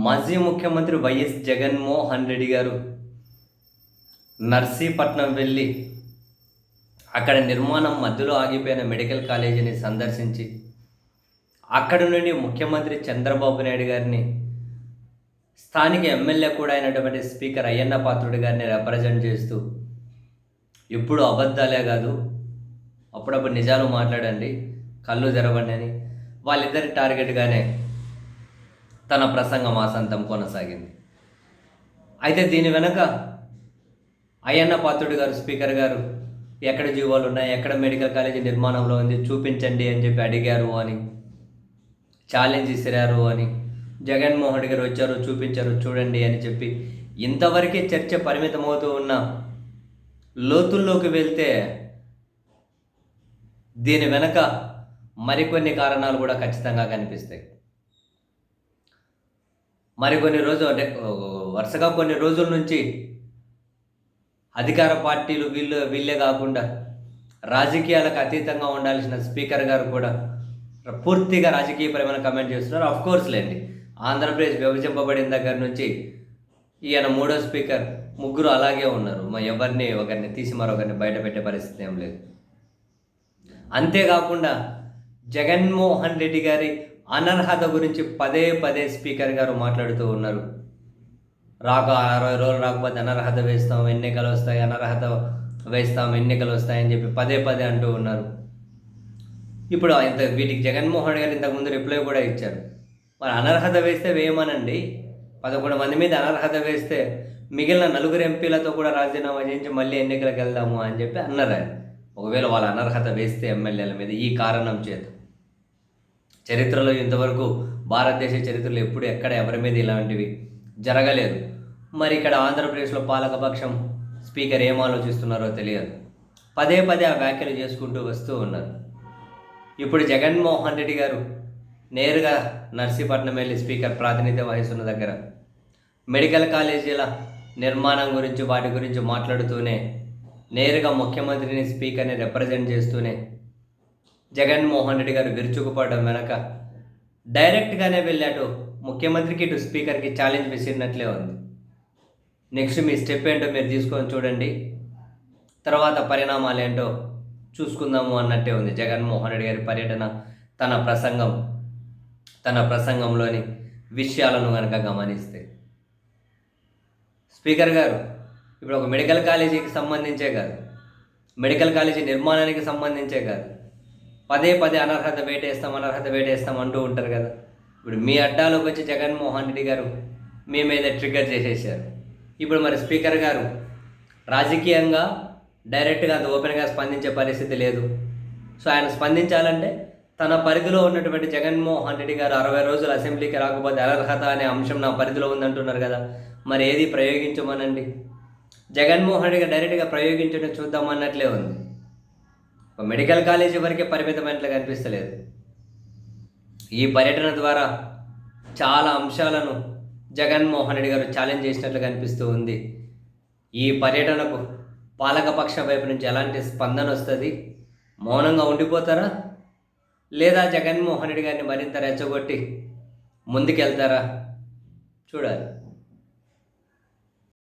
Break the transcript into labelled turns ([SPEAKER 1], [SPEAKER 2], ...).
[SPEAKER 1] మాజీ ముఖ్యమంత్రి వైఎస్ జగన్మోహన్ రెడ్డి గారు నర్సీపట్నం వెళ్ళి అక్కడ నిర్మాణం మధ్యలో ఆగిపోయిన మెడికల్ కాలేజీని సందర్శించి అక్కడి నుండి ముఖ్యమంత్రి చంద్రబాబు నాయుడు గారిని స్థానిక ఎమ్మెల్యే కూడా అయినటువంటి స్పీకర్ అయ్యన్న పాత్రుడి గారిని రిప్రజెంట్ చేస్తూ ఎప్పుడు అబద్ధాలే కాదు అప్పుడప్పుడు నిజాలు మాట్లాడండి కళ్ళు తెరవండి అని వాళ్ళిద్దరి టార్గెట్గానే తన ప్రసంగం ఆసంతం కొనసాగింది. అయితే దీని వెనక అయ్యన్న పాత్రుడు గారు స్పీకర్ గారు ఎక్కడ జీవాలు ఉన్నాయి ఎక్కడ మెడికల్ కాలేజీ నిర్మాణంలో ఉంది చూపించండి అని చెప్పి అడిగారు అని ఛాలెంజ్ ఇసిరారు అని జగన్మోహన్ రెడ్డి గారు వచ్చారు చూపించారు చూడండి అని చెప్పి ఇంతవరకే చర్చ పరిమితమవుతూ ఉన్న లోతుల్లోకి వెళ్తే దీని వెనక మరికొన్ని కారణాలు కూడా ఖచ్చితంగా కనిపిస్తాయి. మరికొన్ని రోజులు అంటే వరుసగా కొన్ని రోజుల నుంచి అధికార పార్టీలు వీళ్ళు వీళ్ళే కాకుండా రాజకీయాలకు అతీతంగా ఉండాల్సిన స్పీకర్ గారు కూడా పూర్తిగా రాజకీయపరమైన కమెంట్ చేస్తున్నారు. అఫ్ కోర్స్ లేండి. ఆంధ్రప్రదేశ్ విభజింపబడిన దగ్గర నుంచి ఈయన మూడో స్పీకర్ ముగ్గురు అలాగే ఉన్నారు. మా ఎవరిని ఒకరిని తీసి మరొకరిని బయట పెట్టే పరిస్థితి ఏం లేదు. అంతేకాకుండా జగన్మోహన్ రెడ్డి గారి అనర్హత గురించి పదే పదే స్పీకర్ గారు మాట్లాడుతూ ఉన్నారు. రాక అరవై రోజులు రాకపోతే అనర్హత వేస్తాం ఎన్నికలు వస్తాయి అనర్హత వేస్తాం ఎన్నికలు వస్తాయని చెప్పి పదే పదే అంటూ ఉన్నారు. ఇప్పుడు ఇంత వీటికి జగన్మోహన్ గారు ఇంతకుముందు రిప్లై కూడా ఇచ్చారు. మరి అనర్హత వేస్తే వేయమనండి. పదకొండు మంది మీద అనర్హత వేస్తే మిగిలిన నలుగురు ఎంపీలతో కూడా రాజీనామా చేయించి మళ్ళీ ఎన్నికలకు వెళ్దాము అని చెప్పి అన్నారు ఆయన. ఒకవేళ వాళ్ళ అనర్హత వేస్తే ఎమ్మెల్యేల మీద ఈ కారణం చేత. చరిత్రలో ఇంతవరకు భారతదేశ చరిత్రలో ఎప్పుడు ఎక్కడ ఎవరి మీద ఇలాంటివి జరగలేదు. మరి ఇక్కడ ఆంధ్రప్రదేశ్లో పాలకపక్షం స్పీకర్ ఏం ఆలోచిస్తున్నారో తెలియదు. పదే పదే ఆ వ్యాఖ్యలు చేసుకుంటూ వస్తూ ఉన్నారు. ఇప్పుడు జగన్మోహన్ రెడ్డి గారు నేరుగా నర్సీపట్నం వెళ్ళి స్పీకర్ ప్రాతినిధ్యం వహిస్తున్న దగ్గర మెడికల్ కాలేజీల నిర్మాణం గురించి వాటి గురించి మాట్లాడుతూనే నేరుగా ముఖ్యమంత్రిని స్పీకర్ని రిప్రజెంట్ చేస్తూనే జగన్మోహన్ రెడ్డి గారు విరుచుకుపడడం వెనక డైరెక్ట్గానే వెళ్ళాడు ముఖ్యమంత్రికి ఇటు స్పీకర్కి ఛాలెంజ్ విసిరినట్లే ఉంది. నెక్స్ట్ మీ స్టెప్ ఏంటో మీరు తీసుకొని చూడండి. తర్వాత పరిణామాలు ఏంటో చూసుకుందాము అన్నట్టే ఉంది జగన్మోహన్ రెడ్డి గారి పర్యటన తన ప్రసంగం తన ప్రసంగంలోని విషయాలను కనుక గమనిస్తే. స్పీకర్ గారు ఇప్పుడు ఒక మెడికల్ కాలేజీకి సంబంధించే కాదు. మెడికల్ కాలేజీ నిర్మాణానికి సంబంధించే కాదు. పదే పదే అనర్హత వేటేస్తాం అనర్హత వేటేస్తాం అంటూ ఉంటారు కదా. ఇప్పుడు మీ అడ్డాలోకి వచ్చి జగన్మోహన్ రెడ్డి గారు మీ మీద ట్రిగ్గర్ చేసేసారు. ఇప్పుడు మరి స్పీకర్ గారు రాజకీయంగా డైరెక్ట్గా అంత ఓపెన్గా స్పందించే పరిస్థితి లేదు. సో ఆయన స్పందించాలంటే తన పరిధిలో ఉన్నటువంటి జగన్మోహన్ రెడ్డి గారు అరవై రోజులు అసెంబ్లీకి రాకపోతే అనర్హత అనే అంశం నా పరిధిలో ఉందంటున్నారు కదా. మరి ఏది ప్రయోగించమనండి? జగన్మోహన్ రెడ్డి గారు డైరెక్ట్గా ప్రయోగించడం చూద్దామన్నట్లే ఉంది. ఒక మెడికల్ కాలేజీ వరకే పరిమితమైనట్లుగా కనిపిస్తలేదు. ఈ పర్యటన ద్వారా చాలా అంశాలను జగన్మోహన్ రెడ్డి గారు ఛాలెంజ్ చేసినట్లు కనిపిస్తూ ఉంది. ఈ పర్యటనకు పాలకపక్ష వైపు నుంచి ఎలాంటి స్పందన వస్తుంది? మౌనంగా ఉండిపోతారా? లేదా జగన్మోహన్ రెడ్డి గారిని మరింత రెచ్చగొట్టి ముందుకెళ్తారా? చూడాలి.